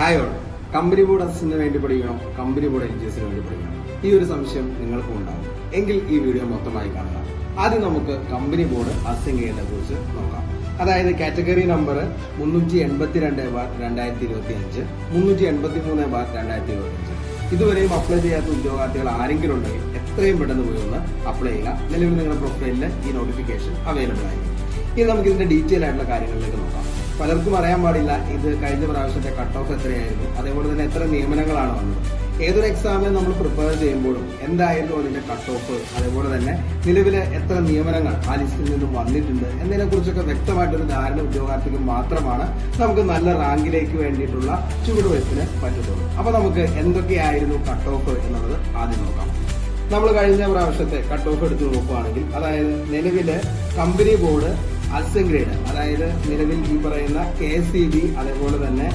Hi all company board അസിസ്റ്റന്റിന് വേണ്ടി പഠിക്കണം. കമ്പനി ബോർഡ് എൻജിഎസിന് വേണ്ടി പഠിക്കണം. ഈ ഒരു സംശയം നിങ്ങൾക്കും ഉണ്ടാവും. എങ്കിൽ ഈ വീഡിയോ മൊത്തമായി കാണുക. ആദ്യം നമുക്ക് കമ്പനി ബോർഡ് അസിംഗിനെ കുറിച്ച് നോക്കാം. അതായത് കാറ്റഗറി നമ്പർ മുന്നൂറ്റി എൺപത്തിരണ്ട് ബാർ രണ്ടായിരത്തി ഇരുപത്തി അഞ്ച് മുന്നൂറ്റി എൺപത്തി മൂന്ന് ബാർ രണ്ടായിരത്തി ഇരുപത്തി അഞ്ച് ഇതുവരെയും അപ്ലൈ ചെയ്യാത്ത ഉദ്യോഗാർത്ഥികൾ ആരെങ്കിലും ഉണ്ടെങ്കിൽ എത്രയും പെട്ടെന്ന് പോയി ഒന്ന് അപ്ലൈ ചെയ്യുക. നിലവിൽ നിങ്ങളുടെ പ്രൊഫൈലിൽ ഈ നോട്ടിഫിക്കേഷൻ അവൈലബിൾ ആയിരിക്കും. ഇനി നമുക്ക് ഇതിന്റെ ഡീറ്റെയിൽ ആയിട്ടുള്ള കാര്യങ്ങളിലേക്ക് നോക്കാം. പലർക്കും അറിയാൻ പാടില്ല ഇത് കഴിഞ്ഞ പ്രാവശ്യത്തെ കട്ട് ഓഫ് എത്രയായിരുന്നു. അതേപോലെ തന്നെ എത്ര നിയമനങ്ങളാണ് വന്നത്. ഏതൊരു എക്സാമിന് നമ്മൾ പ്രിപ്പയർ ചെയ്യുമ്പോഴും എന്തായിരുന്നു അതിന്റെ കട്ട് ഓഫ് അതേപോലെ തന്നെ നിലവിലെ എത്ര നിയമനങ്ങൾ ആ ലിസ്റ്റിൽ നിന്നും വന്നിട്ടുണ്ട് എന്നതിനെ കുറിച്ചൊക്കെ വ്യക്തമായിട്ടൊരു ധാരണ ഉദ്യോഗാർത്ഥിക്ക് മാത്രമാണ് നമുക്ക് നല്ല റാങ്കിലേക്ക് വേണ്ടിയിട്ടുള്ള ചുവടുവയ്പ്പിന് പറ്റത്തുള്ളൂ അപ്പൊ നമുക്ക് എന്തൊക്കെയായിരുന്നു കട്ട് ഓഫ് എന്നുള്ളത് ആദ്യം നോക്കാം. നമ്മൾ കഴിഞ്ഞ പ്രാവശ്യത്തെ കട്ട് ഓഫ് എടുത്ത് നോക്കുകയാണെങ്കിൽ അതായത് നിലവിലെ കമ്പനി ബോർഡ് അൽസൻ ഗ്രേഡ്. അതായത് നിലവിൽ ഈ പറയുന്ന കെ സി ബി അതേപോലെ തന്നെ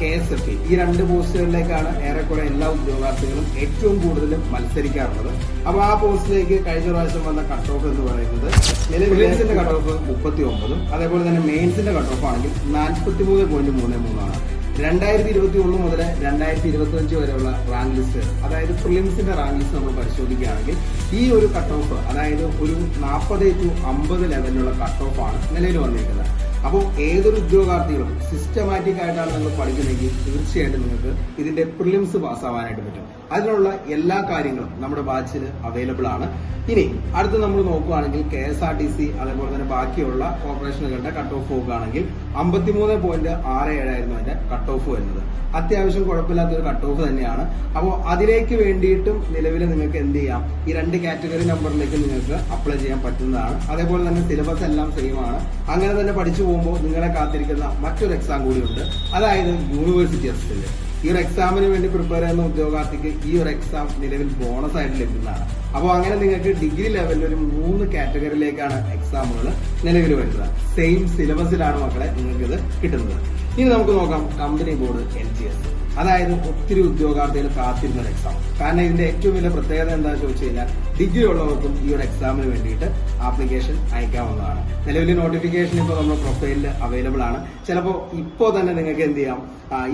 കെ എസ് എഫ് ഈ രണ്ട് പോസ്റ്റുകളിലേക്കാണ് ഏറെക്കുറെ എല്ലാ ഉദ്യോഗാർത്ഥികളും ഏറ്റവും കൂടുതൽ മത്സരിക്കാറുള്ളത്. അപ്പോൾ ആ പോസ്റ്റിലേക്ക് കഴിഞ്ഞ പ്രാവശ്യം വന്ന കട്ട് ഓഫ് എന്ന് പറയുന്നത് നിലവിലെ കട്ട് ഓഫ് മുപ്പത്തി ഒമ്പതും അതേപോലെ തന്നെ മെയിൻസിന്റെ കട്ട് ഓഫ് ആണെങ്കിൽ നാൽപ്പത്തി മൂന്ന് പോയിന്റ് മൂന്ന് മൂന്നാണ്. രണ്ടായിരത്തി ഇരുപത്തി ഒന്ന് മുതൽ രണ്ടായിരത്തി ഇരുപത്തി അഞ്ച് വരെയുള്ള റാങ്ക് ലിസ്റ്റ് അതായത് പ്രിലിംസിന്റെ റാങ്ക് ലിസ്റ്റ് നമ്മൾ പരിശോധിക്കുകയാണെങ്കിൽ ഈ ഒരു കട്ട് ഓഫ് അതായത് ഒരു നാൽപ്പത് ടു അമ്പത് ലെവലിലുള്ള കട്ട് ഓഫ് ആണ് നിലയിൽ വന്നിരിക്കുന്നത്. അപ്പോൾ ഏതൊരു ഉദ്യോഗാർത്ഥികളും സിസ്റ്റമാറ്റിക് ആയിട്ടാണ് നിങ്ങൾ പഠിക്കുന്നതെങ്കിൽ തീർച്ചയായിട്ടും നിങ്ങൾക്ക് ഇതിന്റെ പ്രിലിംസ് പാസ്സാവാനായിട്ട് പറ്റും. അതിനുള്ള എല്ലാ കാര്യങ്ങളും നമ്മുടെ ബാച്ചിൽ അവൈലബിൾ ആണ്. ഇനി അടുത്ത് നമ്മൾ നോക്കുകയാണെങ്കിൽ K S R T C അതേപോലെ തന്നെ ബാക്കിയുള്ള കോർപ്പറേഷനുകളുടെ കട്ട് ഓഫ് നോക്കുകയാണെങ്കിൽ അമ്പത്തിമൂന്ന് പോയിന്റ് ആറ് ഏഴായിരുന്നു അതിന്റെ കട്ട് ഓഫ് വരുന്നത്. അത്യാവശ്യം കുഴപ്പമില്ലാത്ത ഒരു കട്ട് ഓഫ് തന്നെയാണ്. അപ്പോൾ അതിലേക്ക് വേണ്ടിയിട്ടും നിലവിൽ നിങ്ങൾക്ക് എന്ത് ചെയ്യാം? ഈ രണ്ട് കാറ്റഗറി നമ്പറിലേക്ക് നിങ്ങൾക്ക് അപ്ലൈ ചെയ്യാൻ പറ്റുന്നതാണ്. അതേപോലെ തന്നെ സിലബസ് എല്ലാം സെയിം ആണ്. അങ്ങനെ തന്നെ പഠിച്ചു പോകുമ്പോൾ നിങ്ങളെ കാത്തിരിക്കുന്ന മറ്റൊരു എക്സാം കൂടിയുണ്ട് അതായത് യൂണിവേഴ്സിറ്റി അസിസ്റ്റന്റ് ഈ ഒരു എക്സാമിന് വേണ്ടി പ്രിപ്പയർ ചെയ്യുന്ന ഉദ്യോഗാർത്ഥിക്ക് ഈ ഒരു എക്സാം നിലവിൽ ബോണസ് ആയിട്ട് ലഭിക്കുന്നതാണ്. അപ്പോൾ അങ്ങനെ നിങ്ങൾക്ക് ഡിഗ്രി ലെവലിൽ ഒരു മൂന്ന് കാറ്റഗറിയിലേക്കാണ് എക്സാമുകൾ നിലവിൽ വരുന്നത്. സെയിം സിലബസിലാണ് മക്കളെ നിങ്ങൾക്ക് ഇത് കിട്ടുന്നത്. ഇനി നമുക്ക് നോക്കാം company board L G S അതായത് ഒത്തിരി ഉദ്യോഗാർത്ഥികൾ കാത്തിരുന്ന ഒരു എക്സാം കാരണം ഇതിന്റെ ഏറ്റവും വലിയ പ്രത്യേകത എന്താണെന്ന് ചോദിച്ചു കഴിഞ്ഞാൽ ഡിഗ്രി ഉള്ളവർക്കും ഈ ഒരു എക്സാമിന് വേണ്ടിയിട്ട് ആപ്ലിക്കേഷൻ അയക്കാവുന്നതാണ്. നിലവിലെ നോട്ടിഫിക്കേഷൻ ഇപ്പോൾ നമ്മുടെ പ്രൊഫൈലിൽ അവൈലബിൾ ആണ്. ചിലപ്പോൾ ഇപ്പോൾ തന്നെ നിങ്ങൾക്ക് എന്ത് ചെയ്യാം?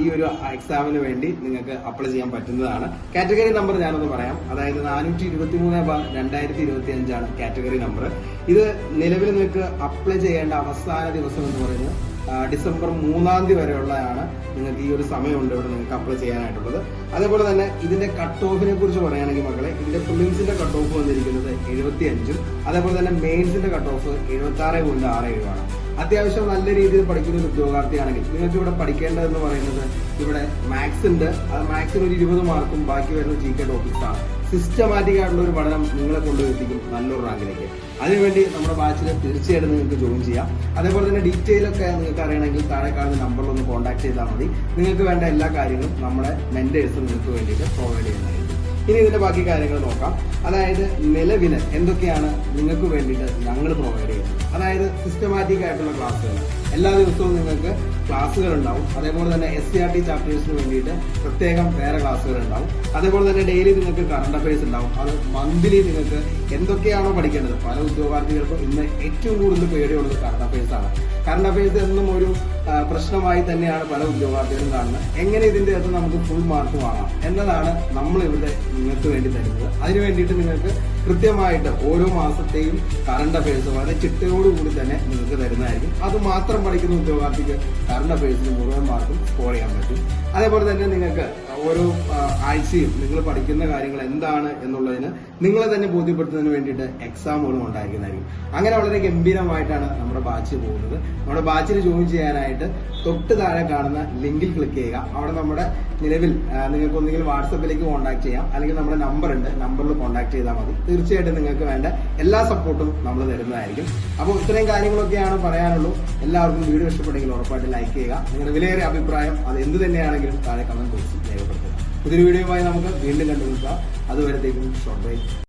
ഈ ഒരു എക്സാമിന് വേണ്ടി നിങ്ങൾക്ക് അപ്ലൈ ചെയ്യാൻ പറ്റുന്നതാണ്. കാറ്റഗറി നമ്പർ ഞാനൊന്ന് പറയാം. അതായത് നാനൂറ്റി ഇരുപത്തി മൂന്ന് ബാർ രണ്ടായിരത്തി ഇരുപത്തി അഞ്ചാണ് കാറ്റഗറി നമ്പർ ഇത് നിലവിൽ നിങ്ങൾക്ക് അപ്ലൈ ചെയ്യേണ്ട അവസാന ദിവസം എന്ന് പറയുന്നത് ഡിസംബർ മൂന്നാം തീയതി വരെയുള്ളതാണ് നിങ്ങൾക്ക് ഈ ഒരു സമയമുണ്ട് ഇവിടെ നിങ്ങൾക്ക് അപ്ലൈ ചെയ്യാനായിട്ടുള്ളത്. അതേപോലെ തന്നെ ഇതിന്റെ കട്ട് ഓഫിനെ കുറിച്ച് പറയുകയാണെങ്കിൽ മക്കളെ ഇതിന്റെ പ്രിലിംസിന്റെ കട്ട് ഓഫ് വന്നിരിക്കുന്നത് എഴുപത്തി അഞ്ചും അതേപോലെ തന്നെ മെയിൻസിന്റെ കട്ട് ഓഫ് എഴുപത്തി ആറ് പോയിന്റ് ആറ് ഏഴുമാണ്. അത്യാവശ്യം നല്ല രീതിയിൽ പഠിക്കുന്ന ഒരു ഉദ്യോഗാർത്ഥിയാണെങ്കിൽ നിങ്ങൾക്ക് ഇവിടെ പഠിക്കേണ്ടതെന്ന് പറയുന്നത് ഇവിടെ മാത്സ് ഉണ്ട്. അത് മാത്സിന് ഒരു ഇരുപത് മാർക്കും ബാക്കി വരുന്ന ജി കെ ടോപ്പിക്സ് ആണ്. സിസ്റ്റമാറ്റിക് ആയിട്ടുള്ള ഒരു പഠനം നിങ്ങളെ കൊണ്ടുവരുത്തിക്കും നല്ലൊരു റാങ്കിലേക്ക് അതിനുവേണ്ടി നമ്മുടെ ബാച്ചിൽ തീർച്ചയായിട്ടും നിങ്ങൾക്ക് ജോയിൻ ചെയ്യാം. അതേപോലെ തന്നെ ഡീറ്റെയിൽ ഒക്കെ നിങ്ങൾക്ക് അറിയണമെങ്കിൽ താഴെ കാണുന്ന നമ്പറിൽ ഒന്ന് കോൺടാക്ട് ചെയ്താൽ മതി. നിങ്ങൾക്ക് വേണ്ട എല്ലാ കാര്യങ്ങളും നമ്മുടെ മെന്റേഴ്സ് നിങ്ങൾക്ക് വേണ്ടിയിട്ട് പ്രൊവൈഡ് ചെയ്യുന്നതായിരിക്കും. ഇനി ഇതിന്റെ ബാക്കി കാര്യങ്ങൾ നോക്കാം. അതായത് നിലവിന് എന്തൊക്കെയാണ് നിങ്ങൾക്ക് വേണ്ടിയിട്ട് ഞങ്ങൾ പ്രൊവൈഡ് ചെയ്യുന്നത്. അതായത് സിസ്റ്റമാറ്റിക് ആയിട്ടുള്ള ക്ലാസ്സുകൾ എല്ലാ ദിവസവും നിങ്ങൾക്ക് ക്ലാസ്സുകൾ ഉണ്ടാവും അതേപോലെ തന്നെ എസ് സി ആർ ടി ചാപ്റ്റേഴ്സിന് വേണ്ടിയിട്ട് പ്രത്യേകം വേറെ ക്ലാസ്സുകൾ ഉണ്ടാവും അതേപോലെ തന്നെ ഡെയിലി നിങ്ങൾക്ക് കറണ്ട് അഫയേഴ്സ് ഉണ്ടാവും. അത് മന്ത്ലി നിങ്ങൾക്ക് എന്തൊക്കെയാണോ പഠിക്കേണ്ടത്. പല ഉദ്യോഗാർത്ഥികൾക്കും ഇന്ന് ഏറ്റവും കൂടുതൽ പേടിയുള്ളത് കറണ്ട് അഫയേഴ്സ് ആണ്. കറണ്ട് അഫയേഴ്സ് എന്നും ഒരു പ്രശ്നമായി തന്നെയാണ് പല ഉദ്യോഗാർത്ഥികളും കാണുന്നത്. എങ്ങനെ ഇതിന്റെ അകത്ത് നമുക്ക് ഫുൾ മാർക്ക് വാങ്ങാം? എന്നതാണ് നമ്മൾ ഇവിടെ നിങ്ങൾക്ക് വേണ്ടി തരുന്നത്. അതിനു വേണ്ടിയിട്ട് നിങ്ങൾക്ക് കൃത്യമായിട്ട് ഓരോ മാസത്തെയും കറണ്ട് അഫയേഴ്സ് വളരെ ചിട്ടയോടുകൂടി തന്നെ നിങ്ങൾക്ക് തരുന്നതായിരിക്കും. അത് മാത്രം പഠിക്കുന്ന ഉദ്യോഗാർത്ഥിക്ക് കറണ്ട് അഫയേഴ്സിന് മുഴുവൻ മാർക്കും സ്കോർ ചെയ്യാൻ പറ്റും. അതേപോലെ തന്നെ നിങ്ങൾക്ക് ഓരോ ആഴ്ചയും നിങ്ങൾ പഠിക്കുന്ന കാര്യങ്ങൾ എന്താണ് എന്നുള്ളതിന് നിങ്ങളെ തന്നെ ബോധ്യപ്പെടുത്തുന്നതിന് വേണ്ടിയിട്ട് എക്സാമുകളും ഉണ്ടായിരിക്കുന്നതായിരിക്കും. അങ്ങനെ വളരെ ഗംഭീരമായിട്ടാണ് നമ്മുടെ ബാച്ച് പോകുന്നത്. നമ്മുടെ ബാച്ചിൽ ജോയിൻ ചെയ്യാനായിട്ട് തൊട്ട് താഴെ കാണുന്ന ലിങ്കിൽ ക്ലിക്ക് ചെയ്യുക. അവിടെ നമ്മുടെ നിലവിൽ നിങ്ങൾക്ക് ഒന്നുകിൽ വാട്സപ്പിലേക്ക് കോൺടാക്ട് ചെയ്യാം. അല്ലെങ്കിൽ നമ്മുടെ നമ്പർ ഉണ്ട്. നമ്പറിൽ കോൺടാക്ട് ചെയ്താൽ മതി. തീർച്ചയായിട്ടും നിങ്ങൾക്ക് വേണ്ട എല്ലാ സപ്പോർട്ടും നമ്മൾ തരുന്നതായിരിക്കും. അപ്പോൾ ഇത്രയും കാര്യങ്ങളൊക്കെയാണ് പറയാനുള്ളൂ. എല്ലാവർക്കും വീഡിയോ ഇഷ്ടപ്പെട്ടെങ്കിൽ ഉറപ്പായിട്ട് ലൈക്ക് ചെയ്യുക. നിങ്ങളുടെ വിലയേറിയ അഭിപ്രായം അത് എന്ത് തന്നെയാണെങ്കിലും താഴെ കമന്റ് ബോക്സിൽ രേഖപ്പെടുത്തുക. പുതിയൊരു വീഡിയോയുമായി നമുക്ക് വീണ്ടും കണ്ടുപിടിക്കുക അതുവരത്തേക്കും ഷോർട്ട് ബൈ